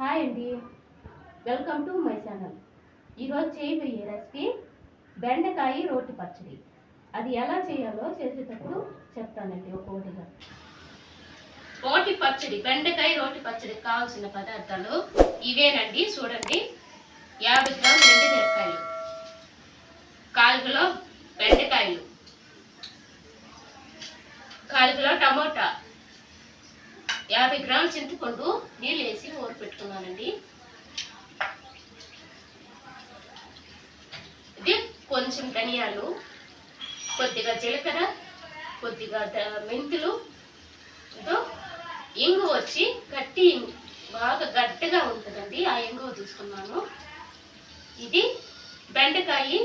Hi అండి. Welcome to my channel. ఈరోజు చేయబోయే రెసిపీ బెండకాయ రోటి పచ్చడి. అది ఎలా చేయాలో చేసేటప్పుడు చెప్తానండి ఒక్కొక్కటిగా రోటి పచ్చడి బెండకాయ రోటి పచ్చడి కావాల్సిన పదార్థాలు ఇవేనండి. చూడండి. యాభై గ్రాములు ఎండు మిరపకాయలు కాలు కిలో బెండకాయలు కాలు కిలో టమోటా యాభై గ్రాముల చింతపండు నీళ్ళు వేసి ఊర పెట్టుకున్నానండి. ఇది కొంచెం ధనియాలు కొద్దిగా జీలకర్ర కొద్దిగా మెంతులు ఇంగు వచ్చి గట్టి ఇంగు బాగా గట్టిగా ఉంటుందండి. ఆ ఇంగువ తీసుకున్నాను. ఇది బెండకాయ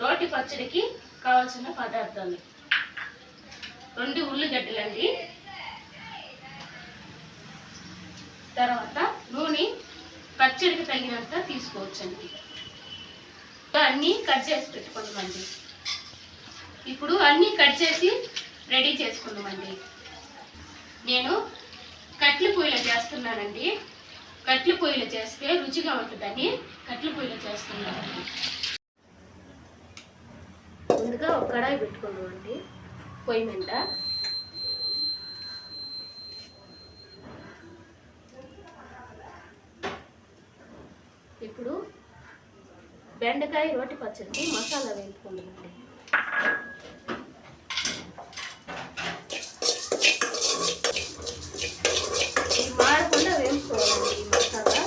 రోటి పచ్చడికి కావాల్సిన పదార్థాలు. రెండు ఉల్లిగడ్డలండి. తర్వాత నూనె పచ్చడికి తగినంత తీసుకోవచ్చండి. అన్నీ కట్ చేసి పెట్టుకుందామండి. ఇప్పుడు అన్నీ కట్ చేసి రెడీ చేసుకుందామండి. నేను కట్ల పొయ్యిలో చేస్తున్నానండి. కట్ల పొయ్యిలో చేస్తే రుచిగా ఉంటుందని కట్ల పొయ్యిలో చేస్తున్నానండి. ముందుగా ఒక కడాయి పెట్టుకుందామండి. పొయ్యి మీద ఇప్పుడు బెండకాయ రోటి పచ్చడికి మసాలా వేసుకుందామండి ఇది మాడకుండా వేసుకోవాలండి ఈ మసాలా.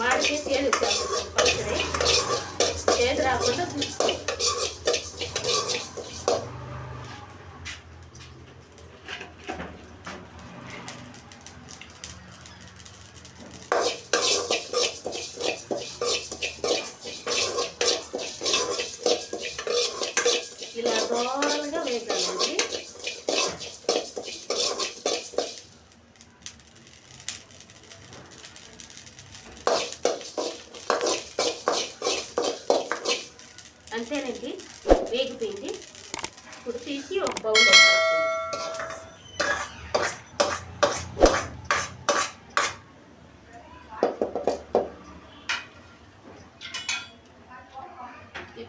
మాడితే చేదు పచ్చడి. చేదు రాకుండా చూసుకోవాలి ఇలా దోరగా వేగాలండి అంతేనండి వేగిపోయింది ఇప్పుడు తీసి ఒక బౌల్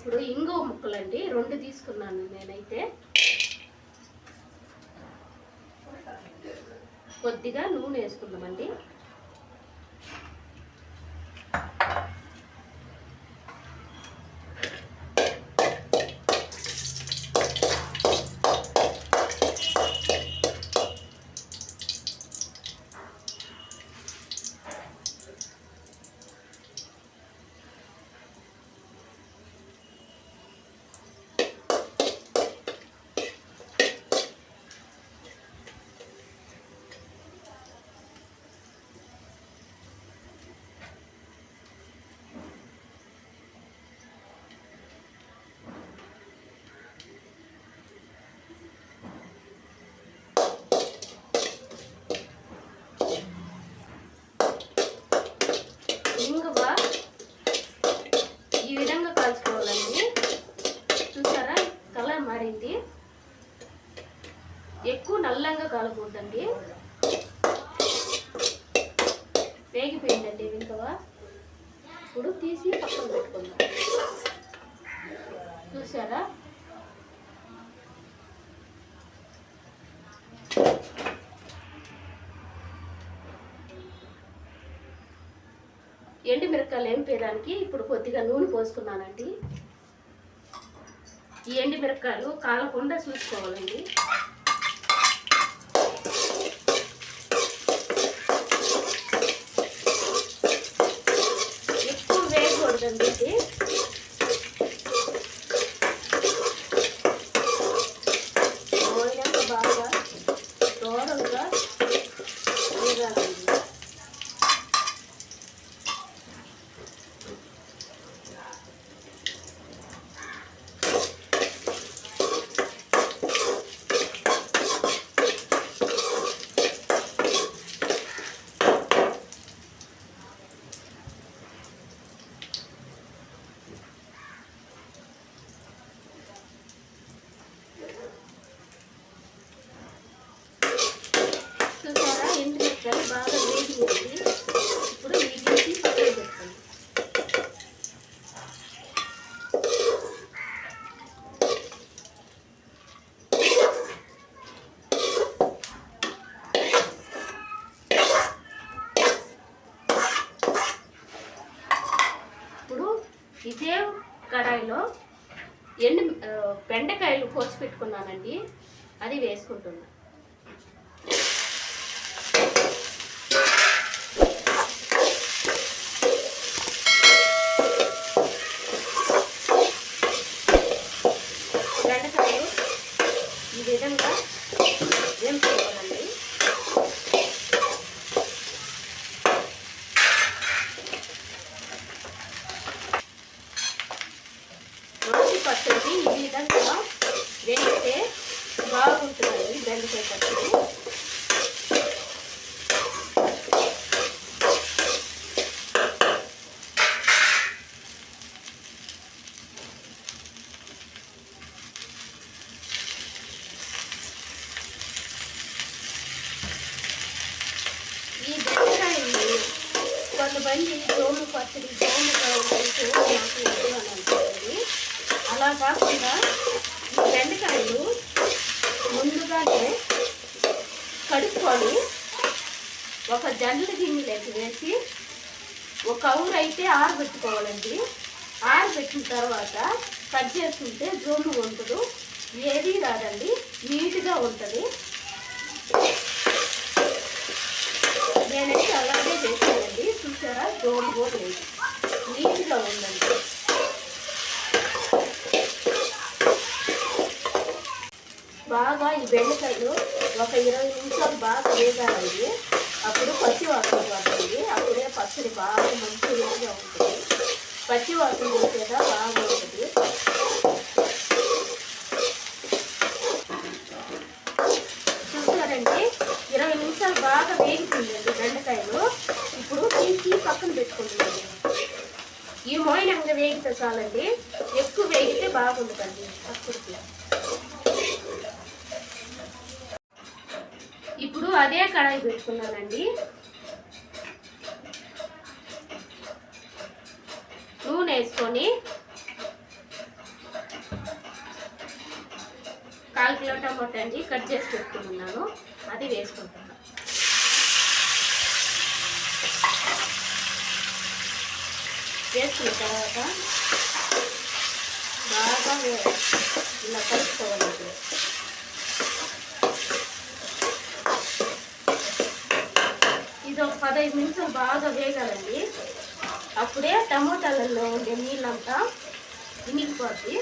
ఇప్పుడు ఇంగువ ముక్కలండి. రెండు తీసుకున్నాను నేనైతే. కొద్దిగా నూనె వేసుకుందామండి ఇంగువ ఈ విధంగా కాల్చుకోవాలండి చూసారా కలర్ మారింది ఎక్కువ నల్లంగా కాలకూడదండి వేగిపోయిందండి ఇంకవ ఇప్పుడు తీసి పక్కన పెట్టుకుందాం. చూసారా? ఎండు మిరపకాయలు వేంపేయడానికి ఇప్పుడు కొద్దిగా నూనె పోసుకున్నానండి. ఈ ఎండు మిరపకాయలు కాలకుండా చూసుకోవాలండి. ఇలాంటి దోమ పచ్చడి దోమకాయ కలిసి నాకు వద్దు అని అనుకోండి అలా కాకుండా ఈ బెండకాయలు ముందుగానే కడుక్కొని ఒక జండ్ల గిన్నెలోకి వేసి ఒక కవర్ అయితే ఆరబెట్టుకోవాలండి. ఆరబెట్టిన తర్వాత కట్ చేసుకుంటే జోము ఉండదు ఏది రాదండి నీట్గా ఉంటుంది. రోడ్డు కూడా లేదు. నీట్గా ఉందండి బాగా ఈ బెండకాయలు ఒక ఇరవై నిమిషాలు బాగా వేగాలండి. అప్పుడు పచ్చి వాసన పడుతుంది అప్పుడే పచ్చడి బాగా మంచి రుచిగా ఉంటుంది. పచ్చి వాసన వేసేదా బాగా ఉంటుంది చూసారండి? ఇరవై నిమిషాలు బాగా వేగుతుంది. పక్కన పెట్టుకుంటున్నాను ఈ మోయినంగా వేగితే చాలండి. ఎక్కువ వేగితే బాగుంటుందండి అప్పటికి. ఇప్పుడు అదే కడాయి పెట్టుకున్నానండి. నూనె వేసుకొని కాల్ కిలో టమాటా అండి కట్ చేసి పెట్టుకున్నాను. అది వేసుకుంటాను. వేసుకున్న తర్వాత బాగా ఇలా ఇలా ఇప్పుడు ఇది ఒక పదహైదు నిమిషాలు బాగా వేగాలండి అప్పుడే టమోటాలలో ఉండే నీళ్ళంతా ఇనిగిపోద్ది.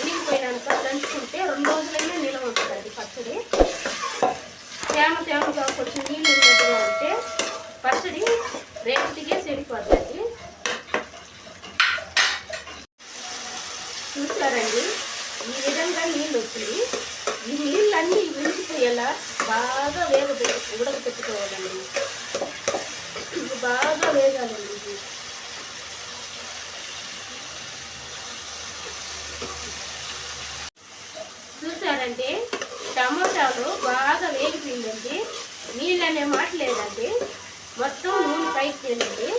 ఇనిగిపోయినాక దంచుకుంటే రెండు రోజులైనా నిల్వ ఉంటుందండి పచ్చడి. తేమ తేమగా కొంచెం నీళ్ళు ఉన్నట్టుగా ఉంటే పచ్చడి రేపటికే చెడిపోద్దండి చూస్తారండి ఈ విధంగా నీళ్ళు వచ్చింది ఈ నీళ్ళన్నీ విడిచిపోయేలా బాగా వేగ ఉడకపెట్టుకోవాలండి ఇది బాగా వేగాలండి ఇది. చూసారంటే టమోటాలు బాగా వేగిపోయిందండి. నీళ్ళు అనే మాట లేదండి. మొత్తం నూనె పైకి తినండి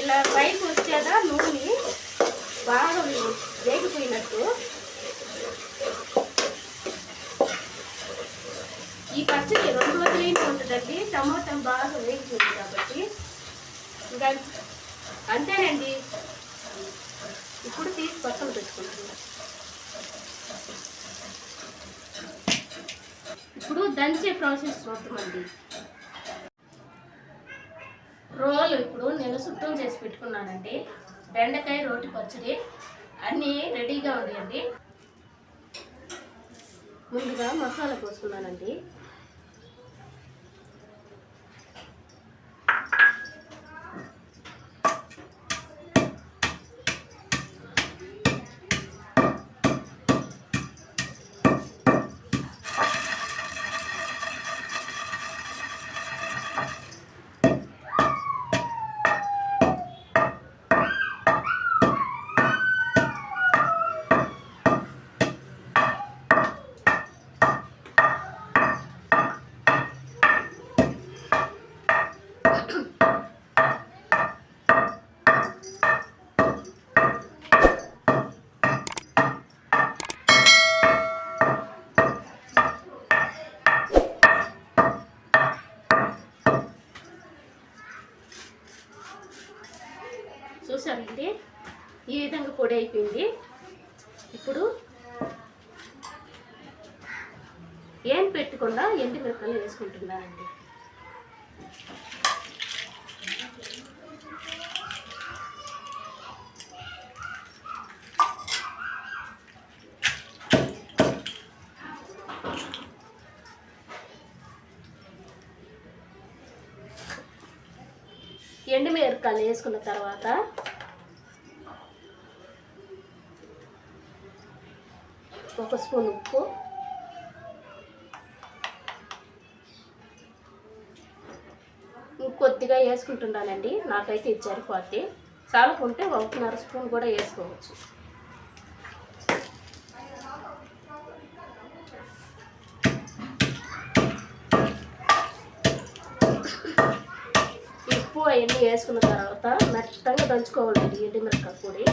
ఇలా పైకి వచ్చేదా నూనె బాగా వేగిపోయినట్టు ఈ పచ్చడి రెండు రోజులైనా ఉంటుందండి. టమాటా బాగా వేయించింది కాబట్టి. ఇంకా అంతేనండి. ఇప్పుడు తీసి పక్కన పెట్టుకుంటున్నాం ఇప్పుడు దంచే ప్రాసెస్ చూద్దామండి. రోలు ఇప్పుడు నేను శుభ్రం చేసి పెట్టుకున్నానండి. బెండకాయ రోటి పచ్చడి అన్నీ రెడీగా ఉన్నాయండి. ముందుగా మసాలా పోసుకున్నానండి చూసారండి ఈ విధంగా పొడి అయిపోయింది ఇప్పుడు ఏం పెట్టకుండా ఎండు మిరపకాయలు వేసుకుంటున్నానండి ఎండు మిరపకాయలు వేసుకున్న తర్వాత ఒక స్పూన్ ఉప్పు. ఇంకొద్దిగా వేసుకుంటున్నానండి నాకైతే ఇది సరిపోద్ది. చాలకుంటే ఒకటిన్నర స్పూన్ కూడా వేసుకోవచ్చు. ఉప్పు వేసుకున్న తర్వాత మెత్తంగా దంచుకోవాలండి ఎండుమిరపకాయ పొడి.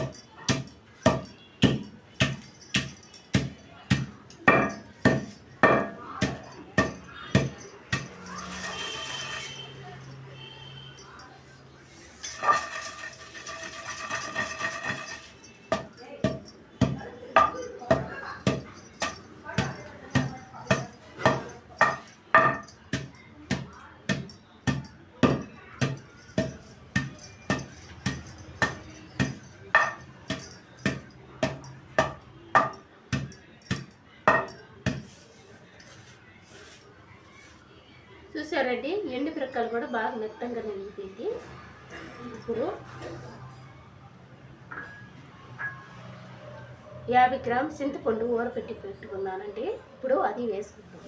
చూసారండి ఎండు పిరక్కలు కూడా బాగా మెత్తంగా నిలిపింది ఇప్పుడు యాభై గ్రామ్ చింతపండు ఊరపెట్టి పెట్టుకున్నానండి. ఇప్పుడు అది వేసుకుంటాను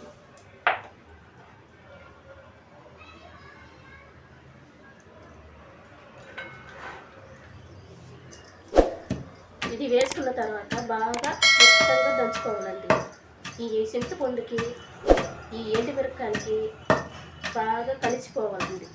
ఇది వేసుకున్న తర్వాత బాగా మెత్తగా దంచుకోవాలండి. ఈ చింతపండుకి ఈ ఎండు మిరపకాయలకి బాగా కలిసిపోవాలండి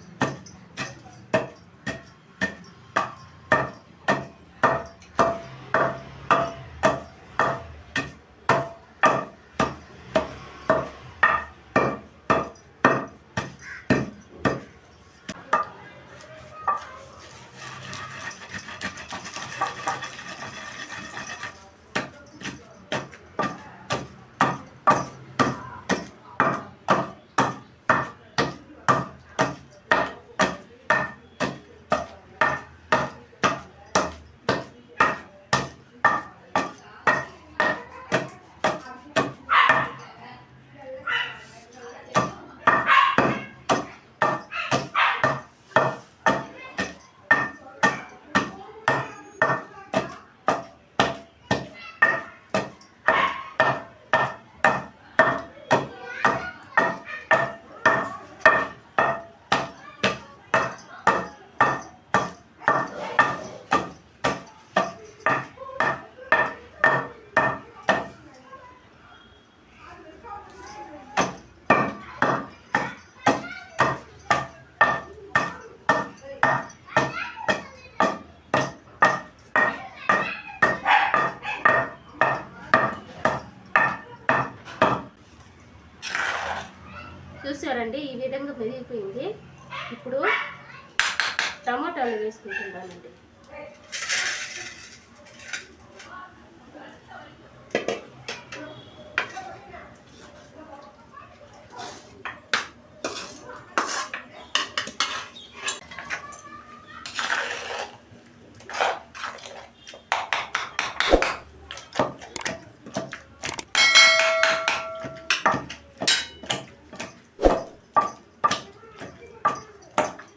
చూడండి ఈ విధంగా మెదిగిపోయింది ఇప్పుడు టమాటాలు వేసుకుంటున్నానండి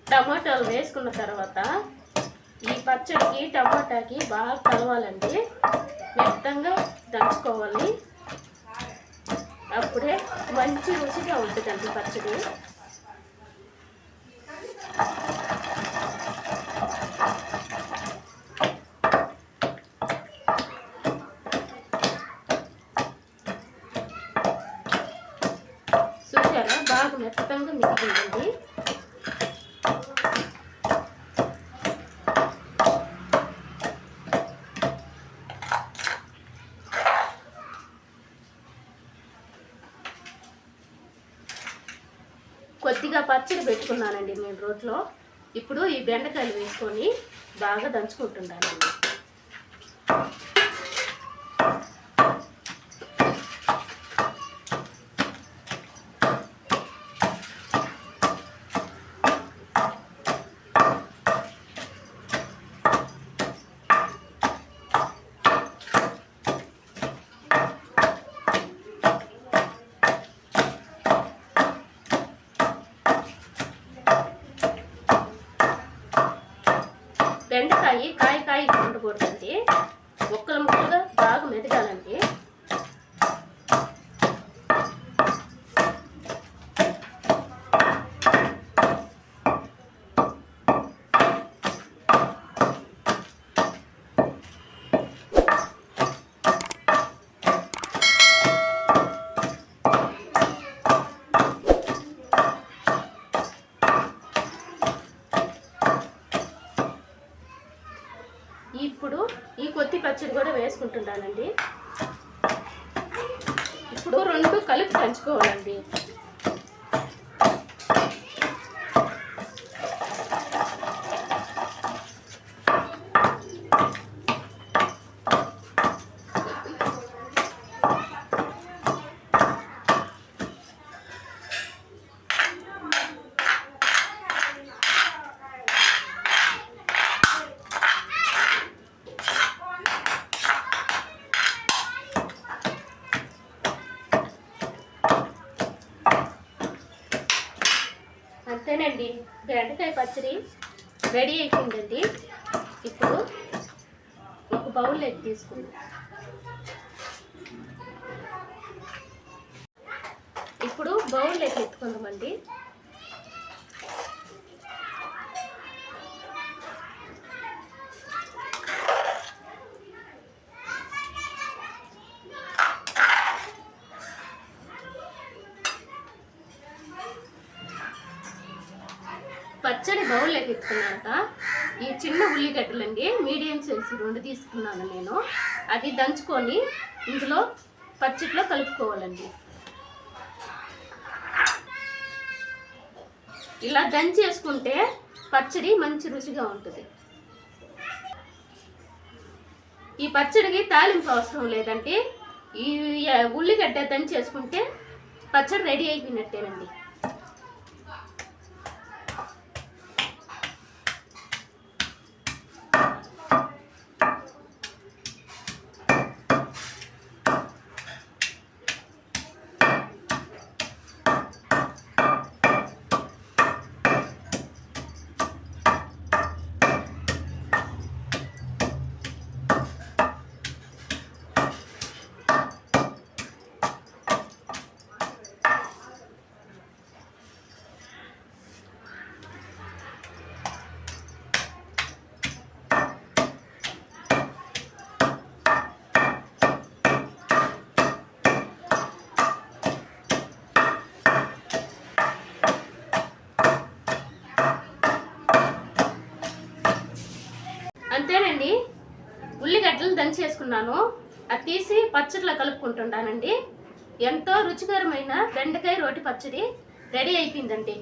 టమాటాలు వేసుకున్న తర్వాత ఈ పచ్చడికి టమాటాకి బాగా కలవాలండి. మెత్తంగా దంచుకోవాలి. అప్పుడే మంచి రుచిగా ఉంటుందండి పచ్చడి. చూసారా? బాగా మెత్తంగా మిగిలిందండి కొద్దిగా పచ్చడి పెట్టుకున్నానండి నేను రోట్లో. ఇప్పుడు ఈ బెండకాయలు వేసుకొని బాగా దంచుకుంటున్నానండి బెండకాయ కాయ కాయ ఉండకూడదండి ముక్కలు ముక్కలుగా బాగా మెదగాలండి ఇప్పుడు ఈ కొత్తి పచ్చడి కూడా వేసుకుంటున్నానండి ఇప్పుడు రెండు కలిపి పంచుకోవాలండి అంతేనండి బెండకాయ పచ్చడి రెడీ అయిపోయిందండి. ఇప్పుడు ఒక బౌల్ ఎగ్ తీసుకుందాం. ఇప్పుడు బౌల్ ఎగ్ ఎత్తుకుందామండి పచ్చడి బౌల్లోకి ఎత్తుకున్నాక ఈ చిన్న ఉల్లిగడ్డలండి మీడియం సైజ్ రెండు తీసుకున్నాను నేను. అది దంచుకొని ఇందులో పచ్చడిలో కలుపుకోవాలండి. ఇలా దంచి వేసుకుంటే పచ్చడి మంచి రుచిగా ఉంటుంది. ఈ పచ్చడికి తాలింపు అవసరం లేదంటే ఈ ఉల్లిగడ్డ దంచి వేసుకుంటే పచ్చడి రెడీ అయిపోయినట్టేనండి అంతేనండి ఉల్లిగడ్డలు తీసుకున్నాను అది తీసి పచ్చడిలో కలుపుకుంటున్నానండి ఎంతో రుచికరమైన బెండకాయ రోటి పచ్చడి రెడీ అయిపోయిందండి.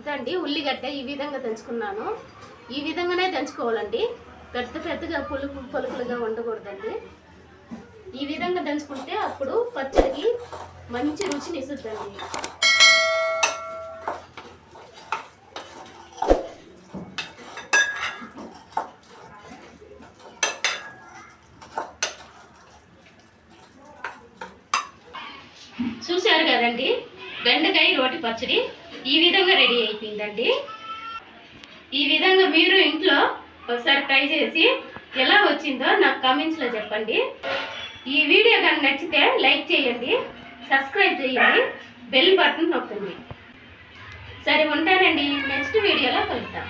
ఇదండి ఉల్లిగడ్డ ఈ విధంగా దంచుకున్నాను. ఈ విధంగానే దంచుకోవాలండి. పెద్ద పెద్దగా పులుపు పలుకులుగా ఉండకూడదండి. ఈ విధంగా దంచుకుంటే అప్పుడు పచ్చడికి మంచి రుచిని ఇస్తుందండి. బెండకాయ పచ్చడి ఈ విధంగా రెడీ అయిపోయిందండి. ఈ విధంగా మీరు ఇంట్లో ఒకసారి ట్రై చేసి ఎలా వచ్చిందో నాకు కామెంట్స్లో చెప్పండి. ఈ వీడియో కనుక నచ్చితే లైక్ చేయండి సబ్స్క్రైబ్ చేయండి బెల్ బటన్ నొక్కండి. సరే ఉంటానండి. నెక్స్ట్ వీడియోలో కలుద్దాం.